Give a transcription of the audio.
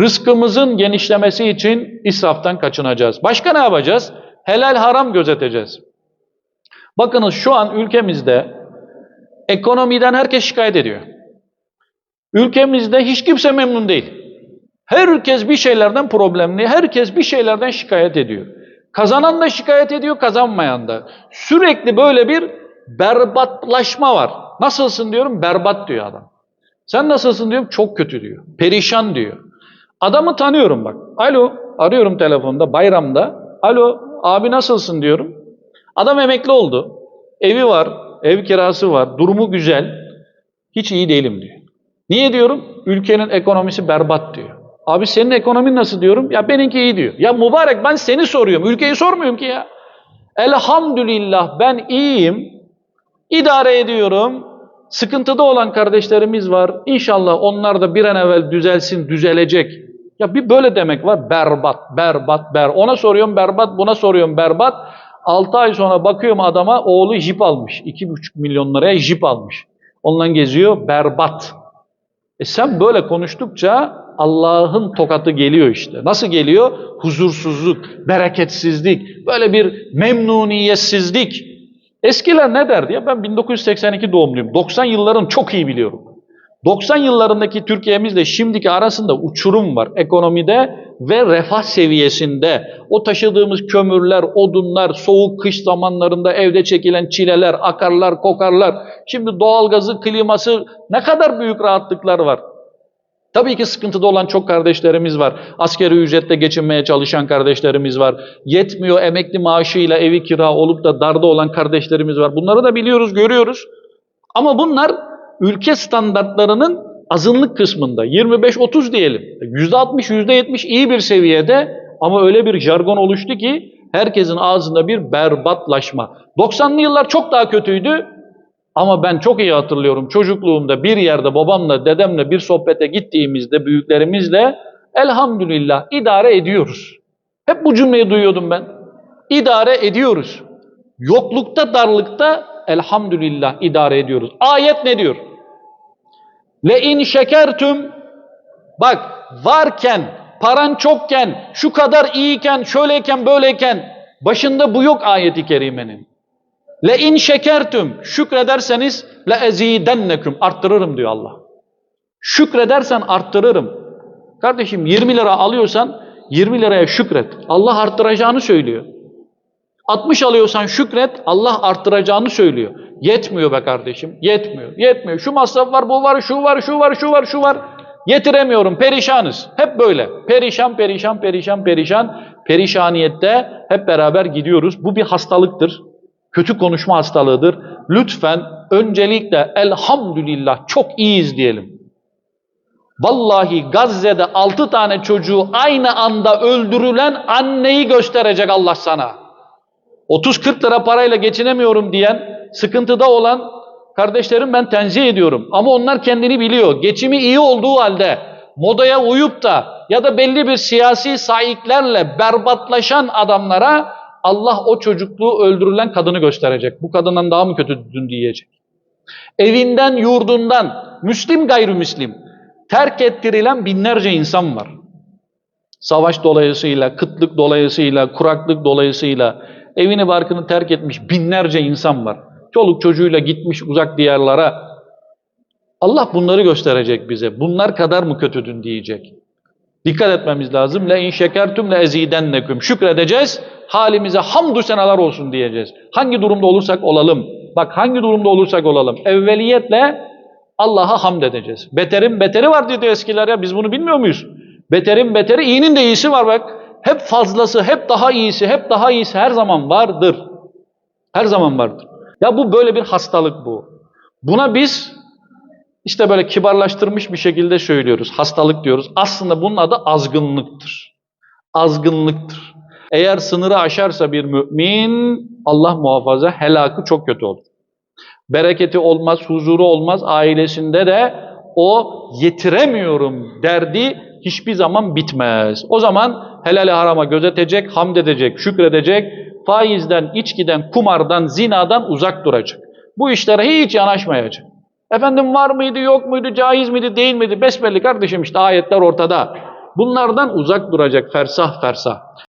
Rızkımızın genişlemesi için israftan kaçınacağız. Başka ne yapacağız? Helal haram gözeteceğiz. Bakınız şu an ülkemizde ekonomiden herkes şikayet ediyor. Ülkemizde hiç kimse memnun değil. Herkes bir şeylerden problemli, herkes bir şeylerden şikayet ediyor. Kazanan da şikayet ediyor, kazanmayan da. Sürekli böyle bir berbatlaşma var. Nasılsın diyorum, berbat diyor adam. Sen nasılsın diyorum, çok kötü diyor. Perişan diyor. Adamı tanıyorum bak. Alo, arıyorum telefonda, bayramda. Alo, abi nasılsın diyorum. Adam emekli oldu. Evi var, ev kirası var, durumu güzel. Hiç iyi değilim diyor. Niye diyorum? Ülkenin ekonomisi berbat diyor. Abi senin ekonomin nasıl diyorum? Ya benimki iyi diyor. Ya mübarek ben seni soruyorum. Ülkeyi sormuyorum ki ya. Elhamdülillah ben iyiyim. İdare ediyorum. Sıkıntıda olan kardeşlerimiz var. İnşallah onlar da bir an evvel düzelsin, düzelecek. Ya bir böyle demek var. Berbat, berbat, ber. Ona soruyorum berbat, buna soruyorum berbat. 6 ay sonra bakıyorum adama oğlu jip almış. 2,5 milyon liraya jip almış. Onunla geziyor berbat. E sen böyle konuştukça Allah'ın tokatı geliyor işte. Nasıl geliyor? Huzursuzluk, bereketsizlik, böyle bir memnuniyetsizlik. Eskiler ne derdi ya? Ben 1982 doğumluyum. 90 yılların çok iyi biliyorum. 90 yıllarındaki Türkiye'mizle şimdiki arasında uçurum var ekonomide ve refah seviyesinde. O taşıdığımız kömürler, odunlar, soğuk kış zamanlarında evde çekilen çileler, akarlar, kokarlar. Şimdi doğalgazı, kliması ne kadar büyük rahatlıklar var. Tabii ki sıkıntıda olan çok kardeşlerimiz var. Askeri ücretle geçinmeye çalışan kardeşlerimiz var. Yetmiyor emekli maaşıyla evi kira olup da darda olan kardeşlerimiz var. Bunları da biliyoruz, görüyoruz. Ama bunlar ülke standartlarının azınlık kısmında. 25-30 diyelim. %60, %70 iyi bir seviyede ama öyle bir jargon oluştu ki herkesin ağzında bir berbatlaşma. 90'lı yıllar çok daha kötüydü. Ama ben çok iyi hatırlıyorum çocukluğumda bir yerde babamla dedemle bir sohbete gittiğimizde büyüklerimizle elhamdülillah idare ediyoruz. Hep bu cümleyi duyuyordum ben. İdare ediyoruz. Yoklukta darlıkta elhamdülillah idare ediyoruz. Ayet ne diyor? Le in şekertüm bak varken paran çokken şu kadar iyiyken şöyleyken böyleyken başında bu yok ayeti kerimenin. Le in şekertüm şükrederseniz le ezidennekum arttırırım diyor Allah. Şükredersen arttırırım. Kardeşim 20 lira alıyorsan 20 liraya şükret. Allah arttıracağını söylüyor. 60 alıyorsan şükret Allah arttıracağını söylüyor. Yetmiyor be kardeşim. Yetmiyor. Yetmiyor. Şu masraf var, bu var, şu var, şu var, şu var, şu var. Yetiremiyorum. Perişanız. Hep böyle. Perişan, perişan, perişan, perişan. Perişaniyette hep beraber gidiyoruz. Bu bir hastalıktır kötü konuşma hastalığıdır. Lütfen öncelikle elhamdülillah çok iyiyiz diyelim. Vallahi Gazze'de altı tane çocuğu aynı anda öldürülen anneyi gösterecek Allah sana. 30-40 lira parayla geçinemiyorum diyen, sıkıntıda olan kardeşlerim ben tenzih ediyorum. Ama onlar kendini biliyor. Geçimi iyi olduğu halde modaya uyup da ya da belli bir siyasi saiklerle berbatlaşan adamlara Allah o çocukluğu öldürülen kadını gösterecek. Bu kadından daha mı kötüdün diyecek. Evinden, yurdundan, Müslim gayrimüslim terk ettirilen binlerce insan var. Savaş dolayısıyla, kıtlık dolayısıyla, kuraklık dolayısıyla evini barkını terk etmiş binlerce insan var. Çoluk çocuğuyla gitmiş uzak diyarlara. Allah bunları gösterecek bize. Bunlar kadar mı kötüdün diyecek. Dikkat etmemiz lazım. Le in şekertum le ezidennekum. Şükredeceğiz. Halimize hamdü senalar olsun diyeceğiz. Hangi durumda olursak olalım. Bak hangi durumda olursak olalım. Evveliyetle Allah'a hamd edeceğiz. Beterin beteri var dedi eskiler ya. Biz bunu bilmiyor muyuz? Beterin beteri, iyinin de iyisi var bak. Hep fazlası, hep daha iyisi, hep daha iyisi her zaman vardır. Her zaman vardır. Ya bu böyle bir hastalık bu. Buna biz işte böyle kibarlaştırmış bir şekilde söylüyoruz. Hastalık diyoruz. Aslında bunun adı azgınlıktır. Azgınlıktır. Eğer sınırı aşarsa bir mümin Allah muhafaza helakı çok kötü olur. Bereketi olmaz, huzuru olmaz. Ailesinde de o yetiremiyorum derdi hiçbir zaman bitmez. O zaman helal harama gözetecek, hamd edecek, şükredecek, faizden, içkiden, kumardan, zinadan uzak duracak. Bu işlere hiç yanaşmayacak. Efendim var mıydı, yok muydu, caiz miydi, değil miydi? Besbelli kardeşim işte ayetler ortada. bunlardan uzak duracak fersah fersah.